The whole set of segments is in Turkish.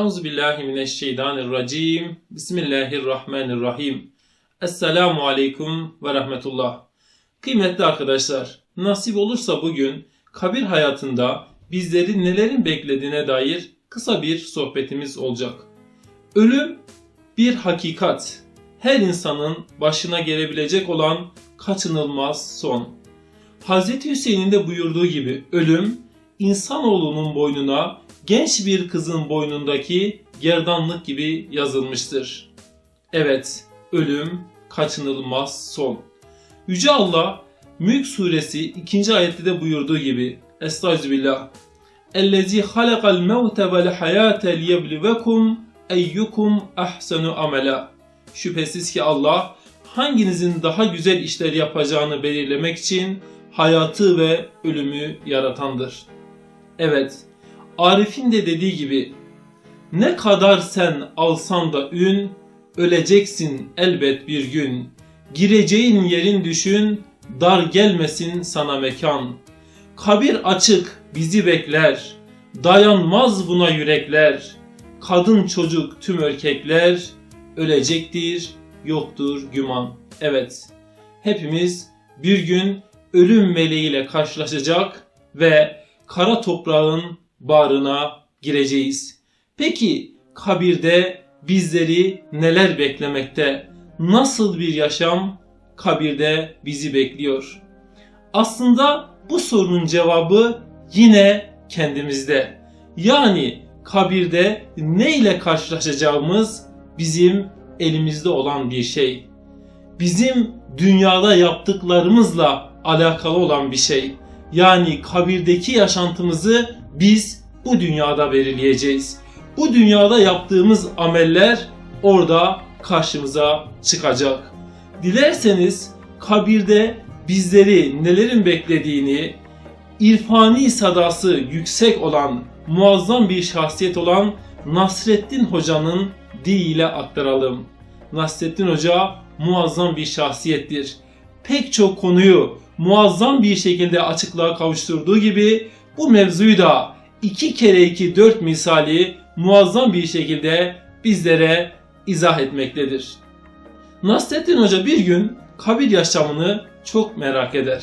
Euzu billahi mineşşeytanirracim. Bismillahirrahmanirrahim. Esselamu aleyküm ve rahmetullah. Kıymetli arkadaşlar, nasip olursa bugün kabir hayatında bizleri nelerin beklediğine dair kısa bir sohbetimiz olacak. Ölüm bir hakikat. Her insanın başına gelebilecek olan kaçınılmaz son. Hz. Hüseyin'in de buyurduğu gibi ölüm insanoğlunun boynuna genç bir kızın boynundaki gerdanlık gibi yazılmıştır. Evet, ölüm kaçınılmaz son. Yüce Allah Mülk suresi 2. ayette de buyurduğu gibi Estağfirullah. Ellezî halakal mevte vel hayâte liyebluvekum eyyukum ahsenu amela. Şüphesiz ki Allah hanginizin daha güzel işler yapacağını belirlemek için hayatı ve ölümü yaratandır. Evet, Arif'in de dediği gibi ne kadar sen alsan da ün, öleceksin elbet bir gün. Gireceğin yerin düşün, dar gelmesin sana mekan. Kabir açık bizi bekler, dayanmaz buna yürekler. Kadın çocuk tüm erkekler, ölecektir, yoktur güman. Evet, hepimiz bir gün ölüm meleğiyle karşılaşacak ve kara toprağın bağrına gireceğiz. Peki kabirde bizleri neler beklemekte? Nasıl bir yaşam kabirde bizi bekliyor? Aslında bu sorunun cevabı yine kendimizde. Yani kabirde ne ile karşılaşacağımız bizim elimizde olan bir şey. Bizim dünyada yaptıklarımızla alakalı olan bir şey. Yani kabirdeki yaşantımızı biz bu dünyada belirleyeceğiz. Bu dünyada yaptığımız ameller orada karşımıza çıkacak. Dilerseniz kabirde bizleri nelerin beklediğini irfani sadası yüksek olan muazzam bir şahsiyet olan Nasreddin Hoca'nın diliyle aktaralım. Nasreddin Hoca muazzam bir şahsiyettir. Pek çok konuyu muazzam bir şekilde açıklığa kavuşturduğu gibi bu mevzuyu da 2 kere 2 4 misali muazzam bir şekilde bizlere izah etmektedir. Nasrettin Hoca bir gün kabir yaşamını çok merak eder.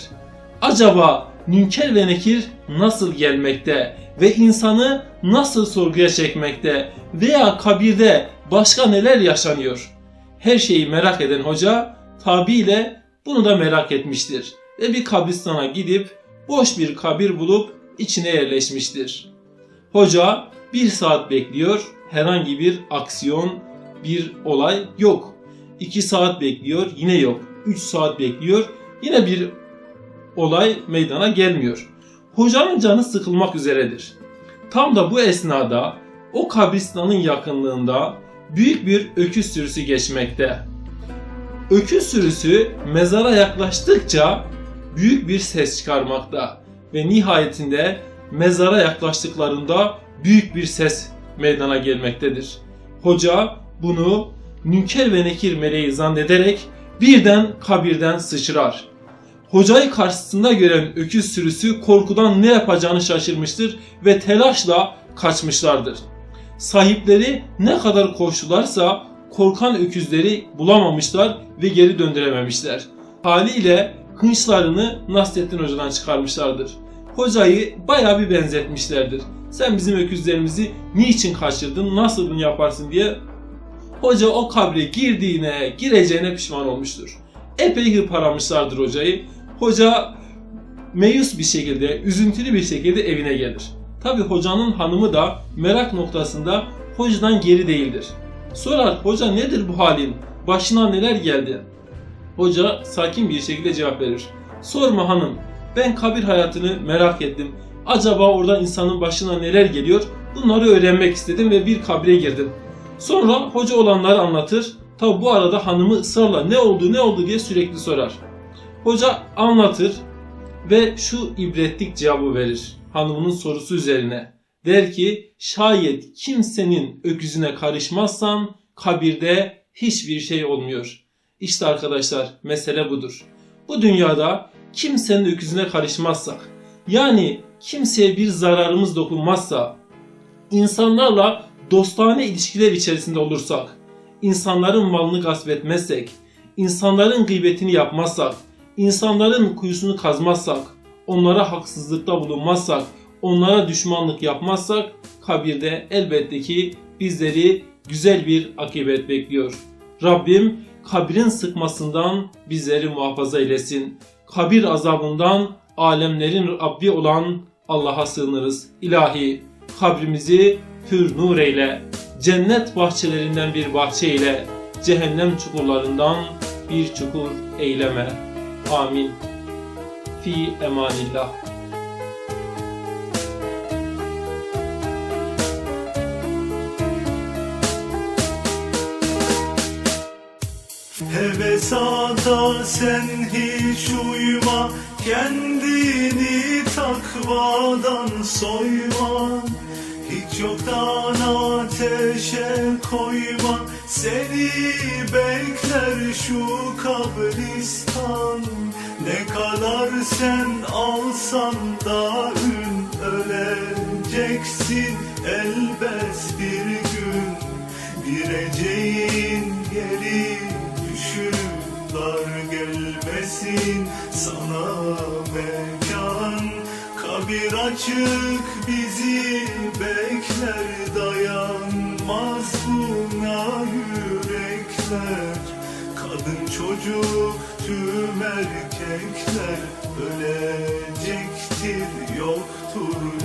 Acaba Münker ve Nekir nasıl gelmekte ve insanı nasıl sorguya çekmekte veya kabirde başka neler yaşanıyor? Her şeyi merak eden hoca tabiyle bunu da merak etmiştir ve bir kabristana gidip boş bir kabir bulup içine yerleşmiştir. Hoca bir saat bekliyor, herhangi bir aksiyon, bir olay yok. 2 saat bekliyor, yine yok. 3 saat bekliyor, yine bir olay meydana gelmiyor. Hocanın canı sıkılmak üzeredir. Tam da bu esnada o kabristanın yakınlığında büyük bir öküz sürüsü geçmekte. Öküz sürüsü mezara yaklaştıkça büyük bir ses çıkarmakta ve nihayetinde mezara yaklaştıklarında büyük bir ses meydana gelmektedir. Hoca bunu Münker ve Nekir meleği zannederek birden kabirden sıçrar. Hocayı karşısında gören öküz sürüsü korkudan ne yapacağını şaşırmıştır ve telaşla kaçmışlardır. Sahipleri ne kadar koştularsa korkan öküzleri bulamamışlar ve geri döndürememişler. Haliyle hınçlarını Nasrettin Hoca'dan çıkarmışlardır. Hocayı baya bir benzetmişlerdir. Sen bizim öküzlerimizi niçin kaçırdın, nasıl bunu yaparsın diye Hoca o kabre girdiğine, gireceğine pişman olmuştur. Epey hırpalamışlardır hocayı. Hoca meyus bir şekilde, üzüntülü bir şekilde evine gelir. Tabi hocanın hanımı da merak noktasında hocadan geri değildir. Sorar, hoca nedir bu halin? Başına neler geldi? Hoca sakin bir şekilde cevap verir. Sorma hanım, ben kabir hayatını merak ettim. Acaba orada insanın başına neler geliyor? Bunları öğrenmek istedim ve bir kabre girdim. Sonra hoca olanları anlatır. Tabi bu arada hanımı ısrarla ne oldu ne oldu diye sürekli sorar. Hoca anlatır ve şu ibretlik cevabı verir hanımının sorusu üzerine. Der ki şayet kimsenin öküzüne karışmazsan kabirde hiçbir şey olmuyor. İşte arkadaşlar mesele budur. Bu dünyada kimsenin öküzüne karışmazsak yani kimseye bir zararımız dokunmazsa insanlarla dostane ilişkiler içerisinde olursak, insanların malını gasp etmezsek, insanların gıybetini yapmazsak, insanların kuyusunu kazmazsak, onlara haksızlıkta bulunmazsak, onlara düşmanlık yapmazsak kabirde elbette ki bizleri güzel bir akıbet bekliyor. Rabbim kabrin sıkmasından bizleri muhafaza eylesin. Kabir azabından alemlerin Rabbi olan Allah'a sığınırız. İlahi kabrimizi pür nur eyle. Cennet bahçelerinden bir bahçe ile cehennem çukurlarından bir çukur eyleme. Amin. Fi emanillah. Hevesata sen hiç uyma Kendini takvadan soyma. Hiç yoktan ateşe koyma Seni bekler şu kabristan. Ne kadar sen alsan da ün Öleceksin elbet bir gün. Gireceğin yeri düşün Dar gelmesin sana mekan. Kabir açık bizi bekler Dayanmaz buna yürekler. Kadın çocuk tüm erkekler Ölecektir yoktur